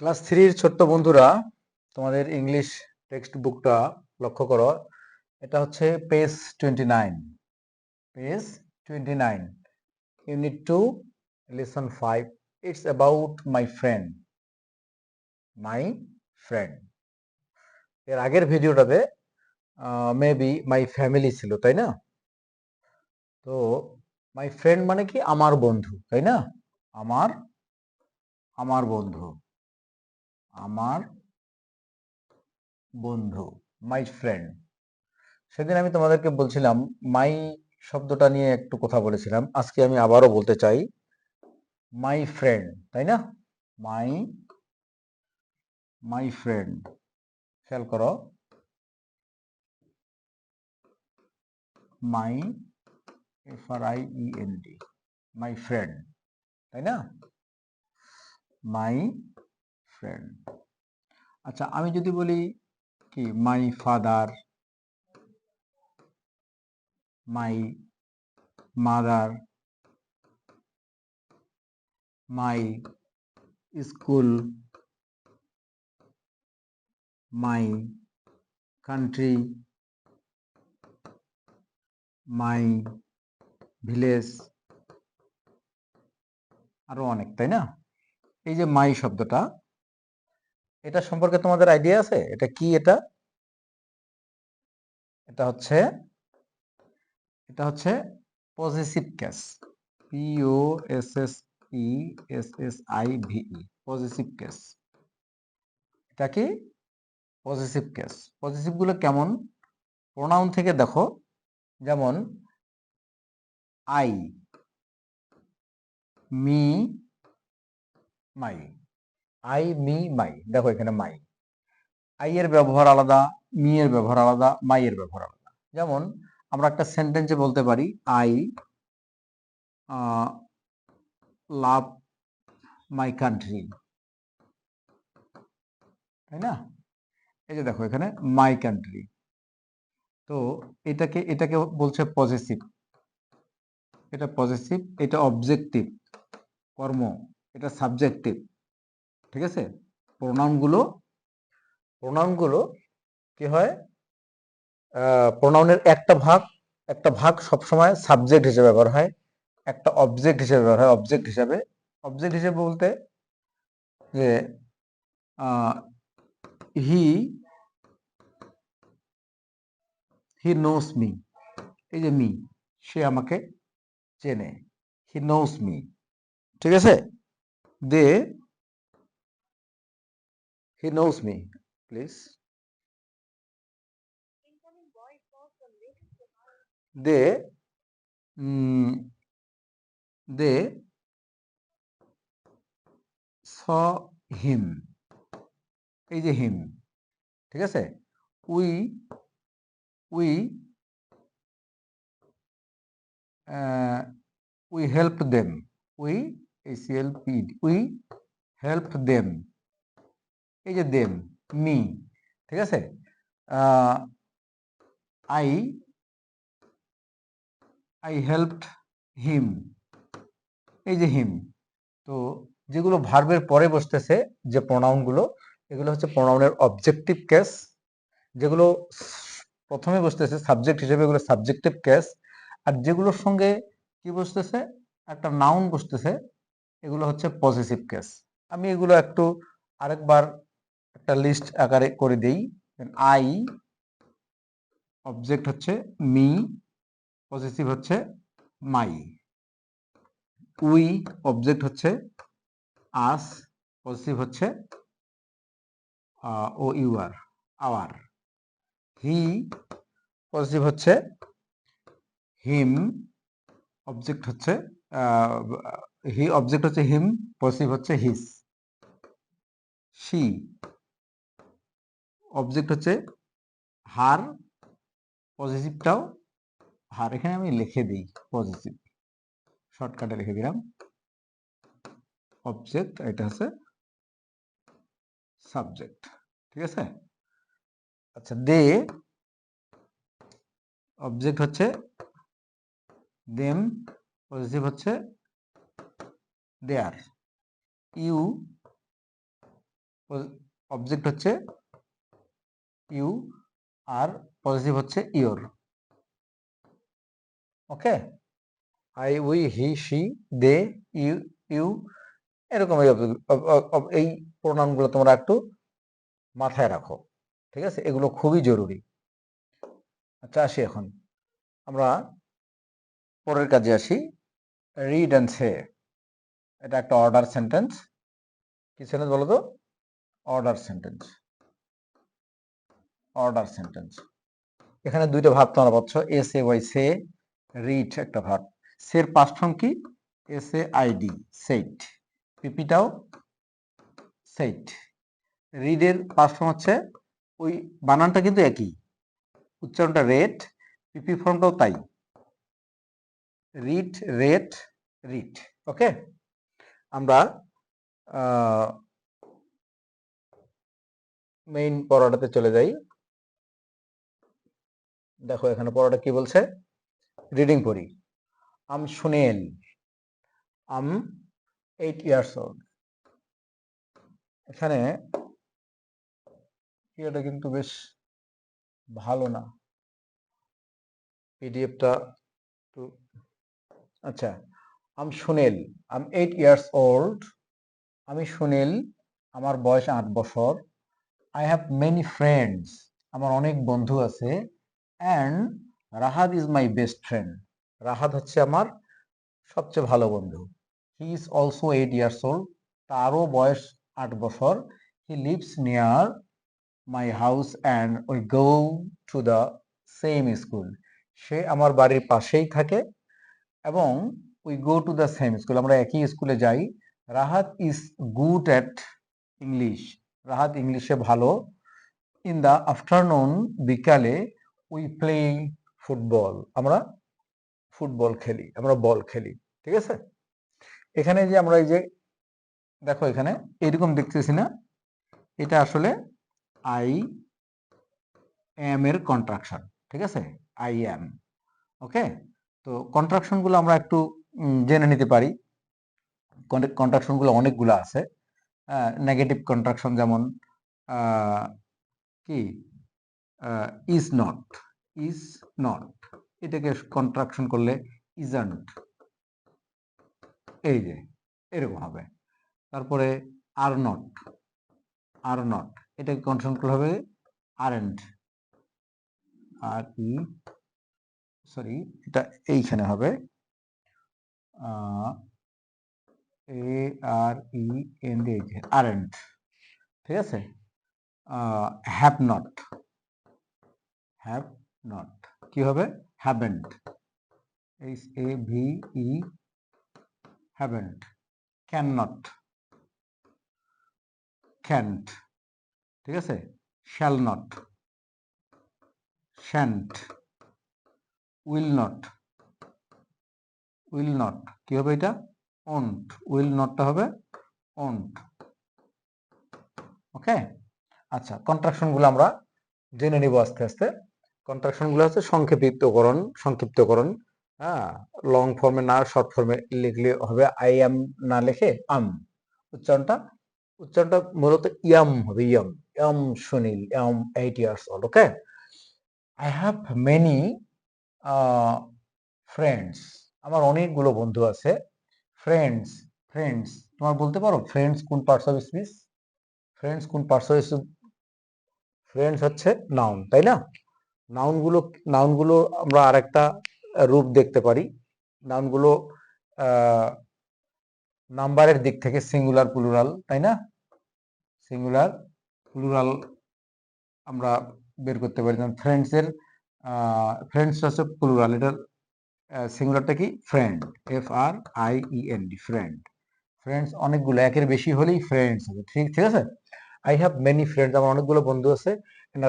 Class থ্রির ছোট্ট বন্ধুরা, তোমাদের ইংলিশ টেক্সট বুকটা লক্ষ্য করো। এটা হচ্ছে page twenty nine page twenty nine unit two lesson five it's about my friend my friend এর আগের ভিডিওটাতে মেবি মাই ফ্যামিলি ছিল, তাই না? তো মাই ফ্রেন্ড মানে কি? আমার বন্ধু, তাই না? আমার আমার বন্ধু। আমার বন্ধু মাই ফ্রেন্ড সেদিন আমি তোমাদেরকে বলছিলাম মাই শব্দটা নিয়ে একটু কথা বলেছিলাম। আজকে আমি আবারও বলতে চাই মাই ফ্রেন্ড তাই না? মাই মাই ফ্রেন্ড খেয়াল করো। My F R I E N D my friend তাই না? মাই ফ্রেন্ড আচ্ছা আমি যদি বলি কি my father my mother my school my country my village আরও অনেক, তাই না? এই যে মাই শব্দটা এটা সম্পর্কে তোমাদের আইডিয়া আছে? এটা কি এটা? এটা হচ্ছে এটা হচ্ছে positive case P O S S E S S I V E positive case এটা কি? পজিটিভ কেস পজিটিভগুলো কেমন? প্রোনাউন থেকে দেখো, যেমন I me my I me my দেখো এখানে মাই আই এর ব্যবহার আলাদা মি এর ব্যবহার আলাদা মাই এর ব্যবহার আলাদা। যেমন আমরা একটা সেন্টেন্সে বলতে পারি আই লাভ মাই কান্ট্রি তাই না? এই যে দেখো এখানে মাই কান্ট্রি তো এটাকে এটাকে বলছে পজিটিভ এটা পজিটিভ এটা অবজেক্টিভ কর্ম, এটা সাবজেক্টিভ ঠিক আছে? প্রোনাউনগুলো প্রোনাউনগুলো কি হয়? প্রোনাউনের একটা ভাগ একটা ভাগ সবসময় সাবজেক্ট হিসেবে ব্যবহার হয়। একটা অবজেক্ট হিসেবে ব্যবহার হয় অবজেক্ট হিসেবে। অবজেক্ট হিসেবে বলতে যে হি হি নোস মি এই যে মি সে আমাকে চেনে। হি নোস মি ঠিক আছে? দে হি নোস মি প্লিজ দে দে স হিম এই যে হিম ঠিক আছে? We we we help them we ACL P we help them এই যে দেম মি ঠিক আছে? আই আই হেল্পড হিম এই যে হিম তো যেগুলো ভার্বের পরে বসতেছে, যে প্রোনাউনগুলো এগুলো হচ্ছে প্রোনাউনের অবজেক্টিভ কেস যেগুলো প্রথমে বসতেছে সাবজেক্ট হিসেবে, এগুলো সাবজেক্টিভ কেস আর যেগুলোর সঙ্গে কি বসতেছে? একটা নাউন বসতেছে, এগুলো হচ্ছে পজিটিভ কেস আমি এগুলো একটু আরেকবার একটা লিস্ট আকারে করে দেই। আই অবজেক্ট হচ্ছে মি পজিটিভ হচ্ছে মাই উই অবজেক্ট হচ্ছে আস পজিটিভ হচ্ছে O U R our. He positive হচ্ছে হিম অবজেক্ট হচ্ছে হি অবজেক্ট হচ্ছে হিম পজিটিভ হচ্ছে হিস শি অবজেক্ট হচ্ছে হার পজিটিভটাও হার এখানে আমি লিখে দিই পজিটিভ শর্টকাটে লিখে দিলাম অবজেক্ট এটা হচ্ছে সাবজেক্ট ঠিক আছে? আচ্ছা দে অবজেক্ট হচ্ছে দেম পজিটিভ হচ্ছে দেয়ার ইউ অবজেক্ট হচ্ছে ইউ আর পজিটিভ হচ্ছে your. Okay? I, we, he she they, you you, এরকম এই এই প্রোনাউনগুলো তোমরা একটু মাথায় রাখো, ঠিক আছে? এগুলো খুবই জরুরি। আচ্ছা আসি এখন। আমরা পরের কাজে আসি। রিড অ্যান্ড সে এটা একটা অর্ডার সেন্টেন্স কি সেন্টেন্স বলো তো? Order sentence order sentence. এখানে দুইটা ভাব তোমরা পাচ্ছ S A Y say read একটা ভাব সের পাস্ট ফর্ম কি? S A I D said পিপিটাও said রিডের পাস্ট ফর্ম হচ্ছে, ওই বানানটা কিন্তু একই। উচ্চারণটা রেট পিপি ফর্মটাও তাই। রিড রেট রিড ওকে আমরা মেইন পড়াটাতে চলে যাই। দেখো এখানে পড়াটা কি বলছে? রিডিং পড়ি I'm Sunil I'm eight years old এখানে এটা কিন্তু বেশ ভালো না। পিডিএফটা একটু আচ্ছা I'm Sunil I'm eight years old আমি সুনীল আমার বয়স আট বছর। আই হ্যাভ মেনি ফ্রেন্ডস আমার অনেক বন্ধু আছে। And Rahat is my best friend Rahat হচ্ছে আমার সবচেয়ে ভালো বন্ধু। He is also eight years old তারও বয়স আট বছর। He lives near my house and we go to the same school সে আমার বাড়ির পাশেই থাকে এবং we go to the same school আমরা একই স্কুলে যাই। Rahat is good at English Rahat ইংলিশে ভালো। ইন দ্য আফটারনুন বিকালে উই প্লে ফুটবল আমরা ফুটবল খেলি, আমরা বল খেলি, ঠিক আছে? এখানে যে আমরা এই যে, দেখো এখানে, এরকম দেখতেছি না, এটা আসলে আই এম এর কন্ট্রাকশন ঠিক আছে? আই এম ওকে তো কন্ট্রাকশনগুলো আমরা একটু জেনে নিতে পারি। কন্ট্রাকশনগুলো অনেকগুলো আছে। নেগেটিভ কন্ট্রাকশন যেমন কি? ইজ নট ইজ নট এটাকে কন্ট্রাকশন করলে ইজান্ট এই যে, এরকম হবে। তারপরে আর নট আর নট এটাকে কন্ট্রাকশন করলে হবে আর আরেন্ট আর ই সরি এটা এইখানে হবে এ, আর, ই এন দিয়ে আরেন্ট ঠিক আছে? হ্যাভ নট হ্যাভ নট কি হবে? Haven't H A V E haven't can not can't ঠিক আছে? Shall not shan't will not will not কি হবে এটা? ওন্ট উইল নটটা হবে? ওন্ট ওকে আচ্ছা কন্ট্রাকশনগুলো আমরা জেনে নিব আস্তে আস্তে। কন্ট্রাকশনগুলো হচ্ছে সংক্ষেপিতকরণ, সংক্ষিপ্তকরণ। হ্যাঁ লং ফর্মে না শর্ট ফর্মে লিখলে হবে আই এম না লিখে আম উচ্চারণটা উচ্চারণটা মূলত ইয়াম হবে I'm I'm Sunil I'm eight years old okay I have many friends আমার অনেকগুলো বন্ধু আছে। ফ্রেন্ডস ফ্রেন্ডস তোমার বলতে পারো ফ্রেন্ডস কোন পার্টস অফ স্পিচ ফ্রেন্ডস কোন পার্টস অফ ফ্রেন্ডস হচ্ছে নাউন তাই না? নাউনগুলো নাউনগুলো আমরা আরেকটা রূপ দেখতে পারি। নাউনগুলো নাম্বারের দিক থেকে সিঙ্গুলার, প্লুরাল, তাই না? সিঙ্গুলার, প্লুরাল আমরা বের করতে পারি। যেমন ফ্রেন্ডসের ফ্রেন্ডস হচ্ছে প্লুরাল। এটার সিঙ্গুলারটা কি? Friend F R I E N D friend friends অনেকগুলো, একের বেশি হলেই ফ্রেন্ডস হবে। ঠিক ঠিক আছে? আই হ্যাভ মেনি ফ্রেন্ডস আমার অনেকগুলো বন্ধু আছে।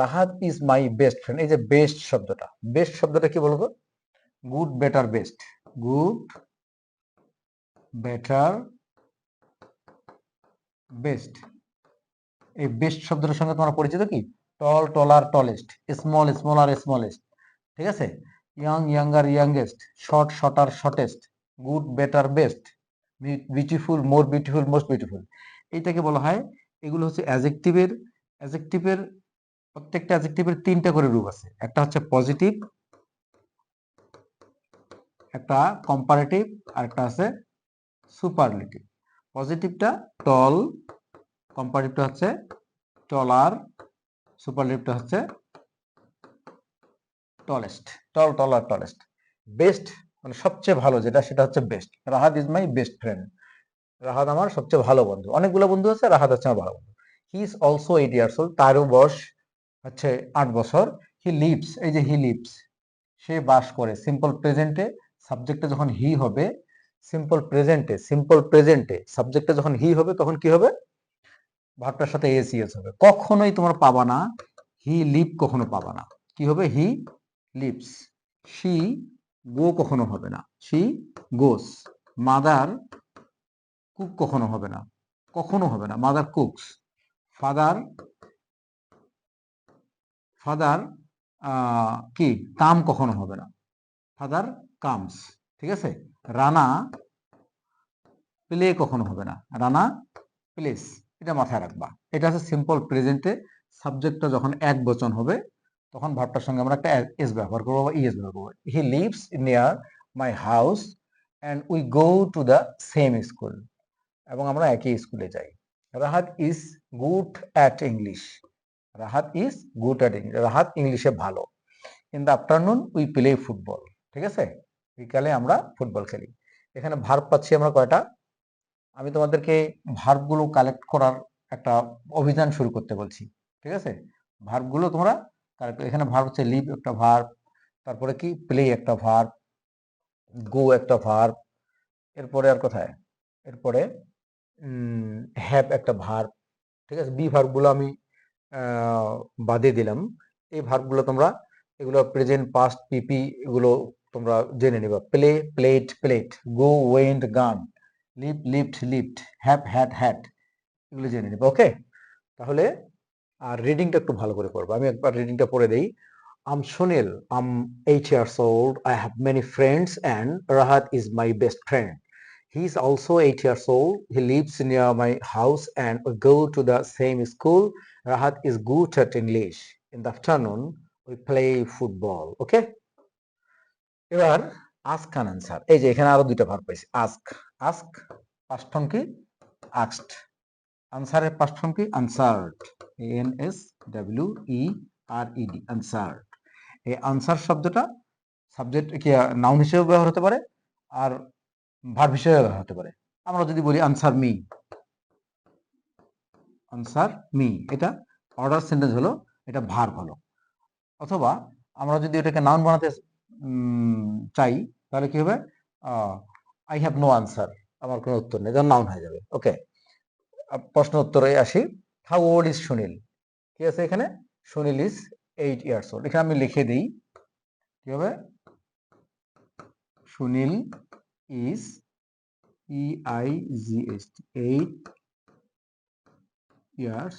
Rahat is my best friend এই যে বেস্ট শব্দটা। বেস্ট শব্দটা কি বলব? Good better best good better best এই বেস্ট শব্দটার সঙ্গে তোমরা পরিচিত কি? Tall taller tallest small smaller smallest ঠিক আছে? Young younger youngest short shorter shortest good better best beautiful more beautiful most beautiful এইটাকে বলা হয়, এগুলো হচ্ছে অ্যাজেক্টিভের অ্যাজেক্টিভের প্রত্যেকটা অ্যাজেক্টিভের তিনটা করে রূপ আছে। একটা হচ্ছে পজিটিভ একটা কম্পারেটিভ আর একটা আছে সুপারলেটিভ পজিটিভটা টল কম্পারেটিভটা হচ্ছে টলার সুপারলেটিভটা হচ্ছে tallest tall taller tallest best মানে সবচেয়ে ভালো যেটা, সেটা হচ্ছে best Rahat is my best friend Rahat আমার সবচেয়ে ভালো বন্ধু। অনেকগুলো বন্ধু আছে, রাহাত হচ্ছে আমার ভালো বন্ধু। He is also eight years old তারও বয়স হচ্ছে আট বছর। হি লিভস এই যে হি লিভস সে বাস করে। সিম্পল প্রেজেন্টে সাবজেক্টে যখন হি হবে সিম্পল প্রেজেন্টে সিম্পল প্রেজেন্টে সাবজেক্টে যখন হি হবে, তখন কি হবে? ভাবটার সাথে এস ইএস হবে। কখনোই তোমার পাবা না হি লিভ কখনো পাবা না। কি হবে? হি লিভস শি গো কখনো হবে না। শি গোস মাদার কুক কখনো হবে না। কখনো হবে না। মাদার কুকস ফাদার ফাদার কি? কাম কখনো হবে না। ফাদার কামস, ঠিক আছে? রানা প্লে কখনো হবে না। রানা প্লেস, এটা মাথায় রাখবা। এটা হচ্ছে সিম্পল প্রেজেন্টে সাবজেক্টটা যখন এক বচন হবে, তখন ভাবটার সঙ্গে আমরা একটা এস ব্যবহার করব বা ইএস ব্যবহার করব। He lives near my house and we go to the same school এবং আমরা একই স্কুলে যাই। Rahat is good at English Rahat is good at Rahat ইংলিশে ভালো। In the afternoon we play football ঠিক আছে? বিকালে আমরা ফুটবল খেলি। এখানে ভার্ব পাচ্ছি আমরা কয়টা? আমি তোমাদেরকে ভার্বগুলো কালেক্ট করার একটা অভিযান শুরু করতে বলছি। ঠিক আছে? ভার্বগুলো তোমরা কালেক্ট এখানে ভার্ব হচ্ছে লিভ একটা ভার্ব তারপরে কি? প্লে একটা ভার্ব গো একটা ভার্ব এরপরে আর কোথায়? এরপরে হ্যাভ একটা ভার্ব ঠিক আছে? বি ভার্বগুলো আমি বাদে দিলাম। এই ভার্বগুলো তোমরা এগুলো প্রেজেন্ট পাস্ট পিপি এগুলো তোমরা জেনে নিবা। Play played played go went gone leave left left have had had এগুলো জেনে নিবা ওকে তাহলে আর রিডিংটা একটু ভালো করে করব আমি একবার রিডিংটা পড়ে দেই। I'm Sunil I'm eight years old I have many friends and Rahat is my best friend He is also eight years old. He lives near my house and we go to the same school. Rahat is good at English. In the afternoon, we play football. Okay? এবার ask an answer এই যে এখানে আরও দুইটা verb পাইছি ask ask past form কি asked আনসারের past form কি answered N S W E R E D answered এই আনসার শব্দটা সাবজেক্ট কি নাউন হিসেবে ব্যবহার হতে পারে আর ভার্ব হিসেবে হতে পারে। আমরা যদি বলি আনসার মি আনসার মি এটা অর্ডার সেন্টেন্স হলো, এটা ভার্ব হলো। অথবা আমরা যদি এটাকে নাউন বানাতে চাই, তাহলে কি হবে? আই হ্যাভ নো আনসার আমার কোনো উত্তর নেই যেমন নাউন হয়ে যাবে। ওকে প্রশ্ন উত্তরে আসি। হাউ ওল্ড ইজ সুনীল কি আছে এখানে? Sunil is eight years old এখানে আমি লিখে দিই, কি হবে? Sunil is E I G H T, eight years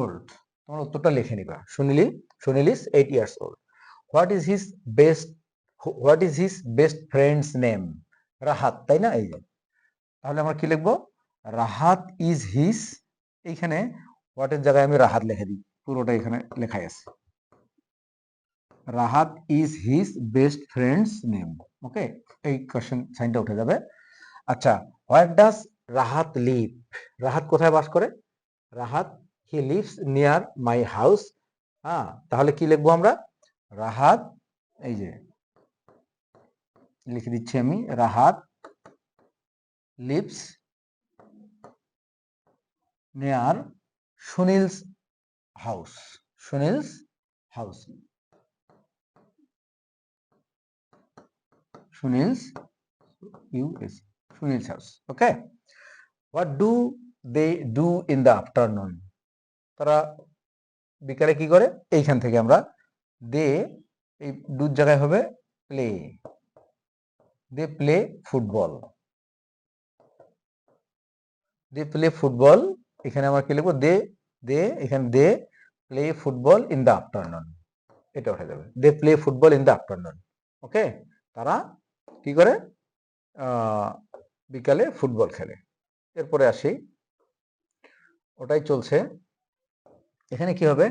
old. তোমার উত্তরটা লিখে নিবা। সুনীলি Sunil is eight years old what is his best what is his best friend's name Rahat, তাই না? এই যে। তাহলে আমরা কি লিখব? রাহাত ইজ হিজ এইখানে হোয়াটের জায়গায় আমি রাহাত লিখে দিই। পুরোটা এখানে লেখাই আছে। Rahat is his best friend's name okay এই কোয়েশ্চেন সাইনটা উঠে যাবে। আচ্ছা what does Rahat live Rahat কোথায় বাস করে? Rahat he lives near my house হ্যাঁ তাহলে কি লিখব আমরা? রাহাত এই যে, লিখে দিচ্ছি আমি। Rahat lives near Sunil's house Sunil's house Sunil's US Sunil's house. Okay. What do they do in the afternoon? তারা বিকালে কি করে? এইখান থেকে আমরা দে, এই দুধ জায়গায় হবে play they play football they play football এখানে আমরা কি লিখব? দে দে, এখানে they play football in the afternoon এটা উঠে যাবে। They play football in the afternoon okay তারা কি করে? বিকালে ফুটবল খেলে। এরপরে আসি। ওটাই চলছে। এখানে কি হবে?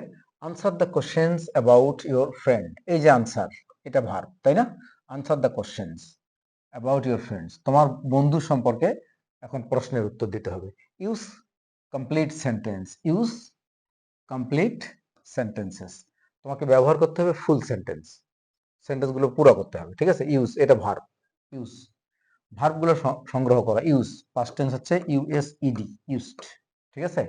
Answer the questions about your friend এই যে আনসার এটা ভার তাই না? Answer the questions about your friends তোমার বন্ধু সম্পর্কে এখন প্রশ্নের উত্তর দিতে হবে। Use complete sentence use complete sentences তোমাকে ব্যবহার করতে হবে ফুল সেন্টেন্স সেন্টেন্সগুলো পুরো করতে হবে, ঠিক আছে? ইউজ এটা ভার্ব ইউজ ভার্বগুলো সংগ্রহ করা ইউজ পাস্ট টেন্স হচ্ছে U S E D used ঠিক আছে?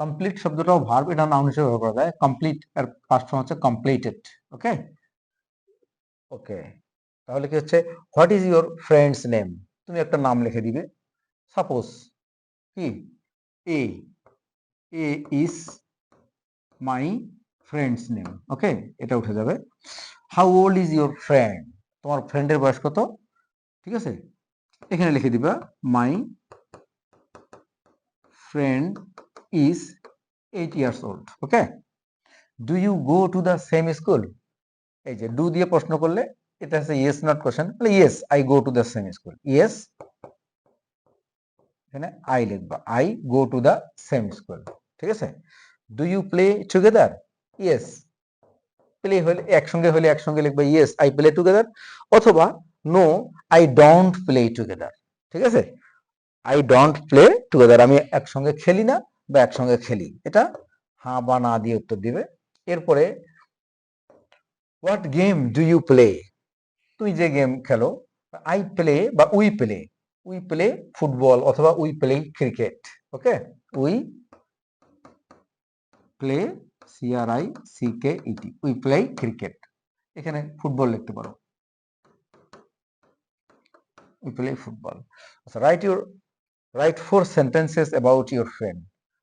কমপ্লিট শব্দটাও ভার্ব এটা নাউন হিসেবে ব্যবহার করা যায়। কমপ্লিট আর পাস্ট ফর্ম হচ্ছে কমপ্লিটেড ওকে ওকে তাহলে কি হচ্ছে? What is your friend's name তুমি একটা নাম লিখে দিবে। সাপোজ কি? A A is my friend's name okay এটা উঠে যাবে। How old is your friend তোমার ফ্রেন্ডের বয়স কত? ঠিক আছে? এখানে লিখে দিবা my friend is eight years old okay do you go to the same school এই যে ডু দিয়ে প্রশ্ন করলে, এটা হচ্ছে ইয়েস নট কোশ্চেন তাহলে yes I go to the same school yes এখানে আই লিখবা। I go to the same school ঠিক আছে? Do you play together yes play হলে, একসঙ্গে হলে একসঙ্গে লিখবে ইয়েস আই প্লে টুগেদার অথবা no I don't play together ঠিক আছে? আই ডোন্ট প্লে টুগেদার আমি একসঙ্গে খেলি না বা একসঙ্গে খেলি। এটা হ্যাঁ বা না দিয়ে উত্তর দিবে। এরপরে what game do you play তুই যে গেম খেলো আই প্লে বা we play we play football অথবা we play cricket okay we play C R I C K E T we play cricket এখানে ফুটবল লিখতে পারো। উই প্লে ফুটবল আচ্ছা write your write four sentences about your friend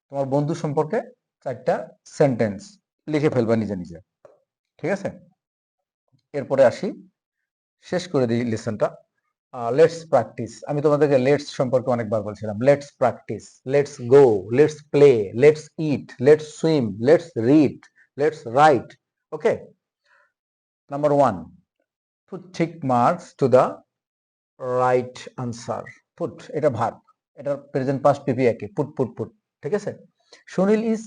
তোমার বন্ধু সম্পর্কে চারটা sentence লিখে ফেলবা নিজে নিজে। ঠিক আছে? এরপরে আসি। শেষ করে দিই লেসনটা লেটস প্র্যাকটিস আমি তোমাদেরকে লেটস সম্পর্কে অনেকবার বলছিলাম। Let's practice let's go let's play let's eat let's swim let's read let's write okay number one put tick marks to the right answer put এটা ভার্ব এটার প্রেজেন্ট পাস্ট পিপি একে put put put ঠিক আছে? Sunil is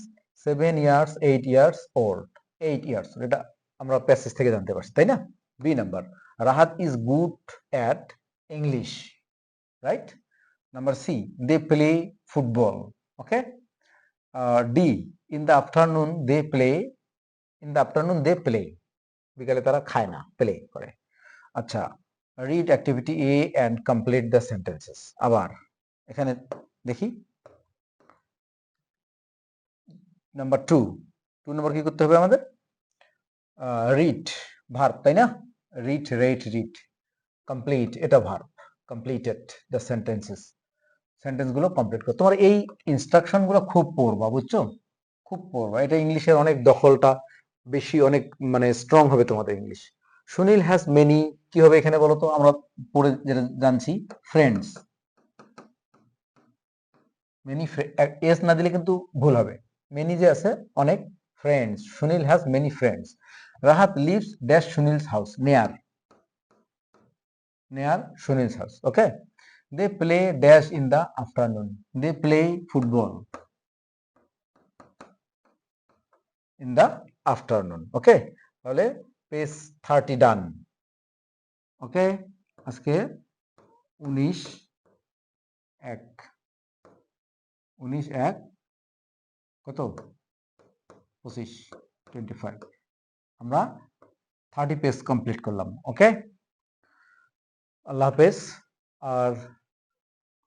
seven years eight years old eight years এটা আমরা passage থেকে জানতে পারছি, তাই না? B number Rahat is good at English right number C they play football okay D in the afternoon they play in the afternoon they play বিকালে তারা খায় না প্লে করে। আচ্ছা read activity A and complete the sentences আবার, এখানে দেখি। Number two two নম্বর কি করতে হবে আমাদের? রিড ভার্ব তাই না? রিড রেট রিড কমপ্লিট এটা ভার্ব কমপ্লিটেড দ্য সেন্টেন্সেস সেন্টেন্সগুলো কমপ্লিট করো। তোমার এই ইনস্ট্রাকশনগুলো খুব পড়বা, বুঝছ? খুব পড়বা। এটা ইংলিশের অনেক দখলটা বেশি অনেক মানে স্ট্রং হবে তোমাদের ইংলিশ সুনীল হ্যাজ মেনি কি হবে এখানে বলতো? আমরা পড়ে যেটা জানছি ফ্রেন্ডস মেনি এস না দিলে কিন্তু ভুল হবে। মেনি যে আছে, অনেক friends Sunil has many friends Rahat lives dash Sunil's house near near Sunil's house okay they play dash in the afternoon they play football in the afternoon okay তাহলে page thirty done. Okay? আজকে উনিশ এক। উনিশ এক কত? পঁচিশ twenty five আমরা thirty page complete করলাম, ওকে? আল্লাহ হাফেজ। আর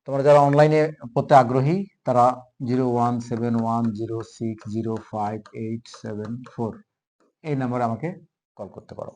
তোমরা যারা অনলাইনে পড়তে আগ্রহী, তারা zero one seven one zero six zero five eight seven four, এই নাম্বারে আমাকে কল করতে পারো।